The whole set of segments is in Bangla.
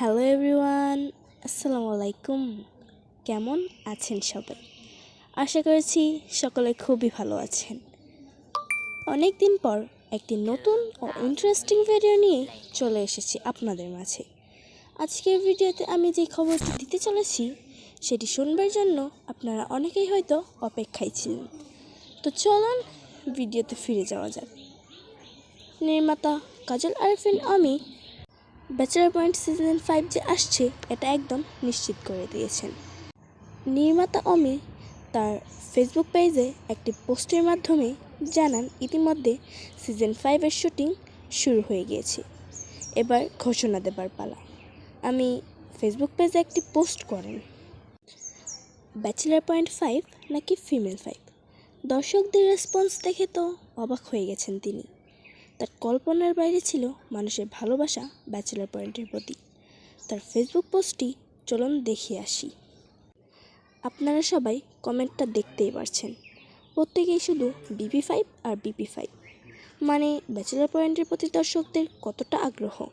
হ্যালো এভরিওয়ান, আসসালামু আলাইকুম। কেমন আছেন সবাই? আশা করছি সকলে খুবই ভালো আছেন। অনেক দিন পর একটি নতুন ও ইন্টারেস্টিং ভিডিও নিয়ে চলে এসেছি আপনাদের মাঝে। আজকের ভিডিওতে আমি যে খবরটি দিতে চলেছি, সেটি শুনবার জন্য আপনারা অনেকেই হয়তো অপেক্ষায় ছিলেন। তো চলুন ভিডিওতে ফিরে যাওয়া যাক। নির্মাতা কাজল আরফিন, আমি ব্যাচেলার পয়েন্ট সিজন ফাইভ যে আসছে, এটা একদম নিশ্চিত করে দিয়েছেন। নির্মাতা অমি তার ফেসবুক পেজে একটি পোস্টের মাধ্যমে জানান, ইতিমধ্যে সিজন ফাইভের শুটিং শুরু হয়ে গিয়েছে। এবার ঘোষণা দেবার পালা। আমি ফেসবুক পেজে একটি পোস্ট করেন। ব্যাচেলার পয়েন্ট ফাইভ নাকি ফিমেল ফাইভ? দর্শকদের রেসপন্স দেখে তো অবাক হয়ে গেছেন তিনি। তার কল্পনার বাইরে ছিল মানুষের ভালোবাসা ব্যাচেলার পয়েন্টের প্রতি। তার ফেসবুক পোস্টটি চলুন দেখে আসি। আপনারা সবাই কমেন্টটা দেখতেই পারছেন। প্রত্যেকেই শুধু বিপি ফাইভ আর বিপি ফাইভ। মানে ব্যাচেলার পয়েন্টের প্রতি দর্শকদের কতটা আগ্রহ।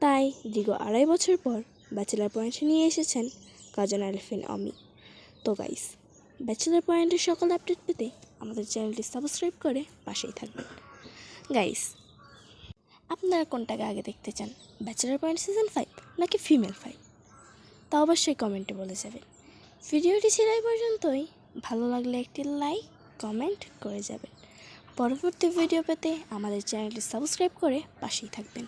তাই দীর্ঘ আড়াই বছর পর ব্যাচেলার পয়েন্ট নিয়ে এসেছেন কাজন আলফিন অমি। তো গাইস, ব্যাচেলার পয়েন্টের সকল আপডেট পেতে আমাদের চ্যানেলটি সাবস্ক্রাইব করে পাশেই থাকবেন। গাইস আপনারা কোনটাকে আগে দেখতে চান? ব্যাচেলার পয়েন্ট সিজন ফাইভ নাকি ফিমেল ফাইভ তা অবশ্যই কমেন্টে বলে যাবেন। ভিডিওটি ছিল এই পর্যন্তই। ভালো লাগলে একটি লাইক কমেন্ট করে যাবেন। পরবর্তী ভিডিও পেতে আমাদের চ্যানেলটি সাবস্ক্রাইব করে পাশেই থাকবেন।